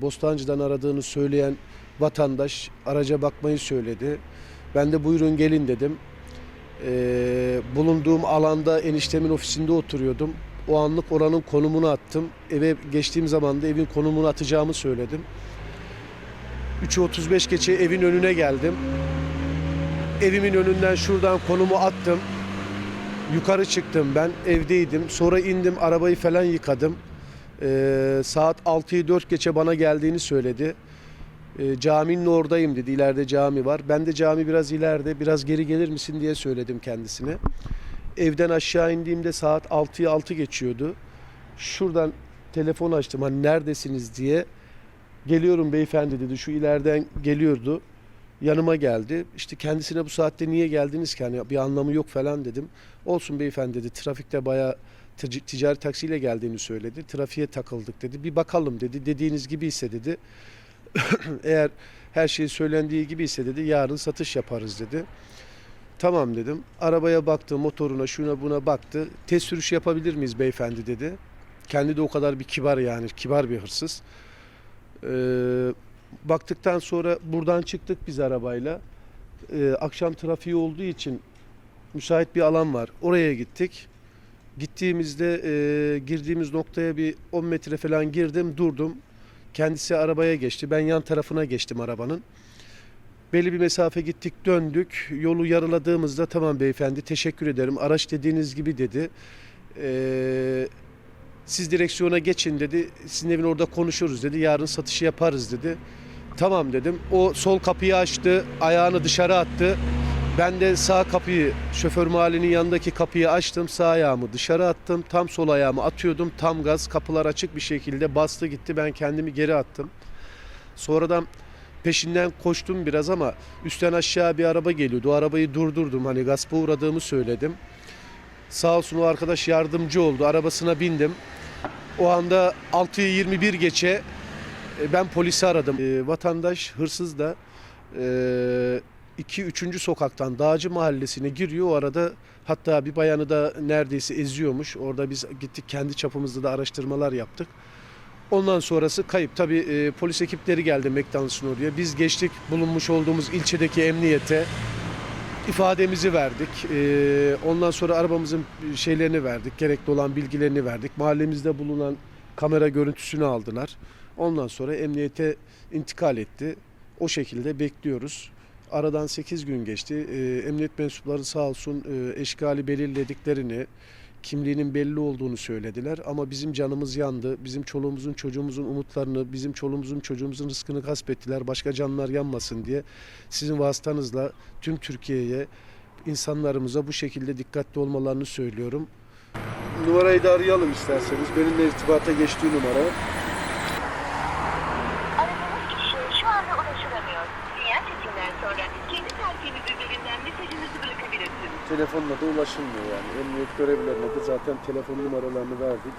Bostancı'dan aradığını söyleyen vatandaş araca bakmayı söyledi. Ben de buyurun gelin dedim. Ee, bulunduğum alanda eniştemin ofisinde oturuyordum. O anlık oranın konumunu attım. Eve geçtiğim zaman da evin konumunu atacağımı söyledim. 3.35 geçe evin önüne geldim. Evimin önünden şuradan konumu attım. Yukarı çıktım ben. Evdeydim. Sonra indim arabayı falan yıkadım. Ee, saat 6'yı 4 geçe bana geldiğini söyledi. Ee, caminin oradayım dedi. İleride cami var. Ben de cami biraz ileride. Biraz geri gelir misin diye söyledim kendisine. Evden aşağı indiğimde saat 6'yı 6 geçiyordu. Şuradan telefon açtım. Hani neredesiniz diye. Geliyorum beyefendi dedi. Şu ileriden geliyordu. Yanıma geldi. İşte kendisine bu saatte niye geldiniz ki? Hani bir anlamı yok falan dedim. Olsun beyefendi dedi. Trafikte bayağı tic- ticari taksiyle geldiğini söyledi. Trafiğe takıldık dedi. Bir bakalım dedi. Dediğiniz gibi ise dedi. Eğer her şey söylendiği gibi ise dedi yarın satış yaparız dedi. Tamam dedim. Arabaya baktı, motoruna, şuna buna baktı. Test sürüşü yapabilir miyiz beyefendi dedi. Kendi de o kadar bir kibar yani, kibar bir hırsız. Ee, baktıktan sonra buradan çıktık biz arabayla. Ee, akşam trafiği olduğu için müsait bir alan var. Oraya gittik. Gittiğimizde e, girdiğimiz noktaya bir 10 metre falan girdim, durdum. Kendisi arabaya geçti. Ben yan tarafına geçtim arabanın. Belli bir mesafe gittik, döndük. Yolu yarıladığımızda tamam beyefendi teşekkür ederim. Araç dediğiniz gibi dedi. Ee, siz direksiyona geçin dedi. Sizin evin orada konuşuruz dedi. Yarın satışı yaparız dedi. Tamam dedim. O sol kapıyı açtı, ayağını dışarı attı. Ben de sağ kapıyı, şoför mahallinin yanındaki kapıyı açtım. Sağ ayağımı dışarı attım. Tam sol ayağımı atıyordum. Tam gaz, kapılar açık bir şekilde bastı gitti. Ben kendimi geri attım. Sonradan peşinden koştum biraz ama üstten aşağı bir araba geliyordu. O arabayı durdurdum. Hani gaspa uğradığımı söyledim. Sağ olsun o arkadaş yardımcı oldu. Arabasına bindim. O anda 6'yı 21 geçe ben polisi aradım. E, vatandaş hırsız da 2 3. sokaktan Dağcı Mahallesi'ne giriyor. O arada hatta bir bayanı da neredeyse eziyormuş. Orada biz gittik kendi çapımızda da araştırmalar yaptık. Ondan sonrası kayıp. Tabii e, polis ekipleri geldi McDonald's'ın oraya. Biz geçtik bulunmuş olduğumuz ilçedeki emniyete. ifademizi verdik. E, ondan sonra arabamızın şeylerini verdik. Gerekli olan bilgilerini verdik. Mahallemizde bulunan kamera görüntüsünü aldılar. Ondan sonra emniyete intikal etti. O şekilde bekliyoruz. Aradan 8 gün geçti. E, emniyet mensupları sağ olsun e, eşkali belirlediklerini, kimliğinin belli olduğunu söylediler. Ama bizim canımız yandı. Bizim çoluğumuzun çocuğumuzun umutlarını, bizim çoluğumuzun çocuğumuzun rızkını gasp ettiler. Başka canlar yanmasın diye sizin vasıtanızla tüm Türkiye'ye, insanlarımıza bu şekilde dikkatli olmalarını söylüyorum. Numarayı da arayalım isterseniz. Benimle irtibata geçtiği numara. Aradığınız kişiye şu anda ulaşılamıyor. Sinyal sesinden sonra kendi tarifiniz üzerinden mesajınızı bırakabilirsiniz. Telefonla da ulaşılmıyor yani. Emniyet görevlilerine de zaten telefon numaralarını verdik.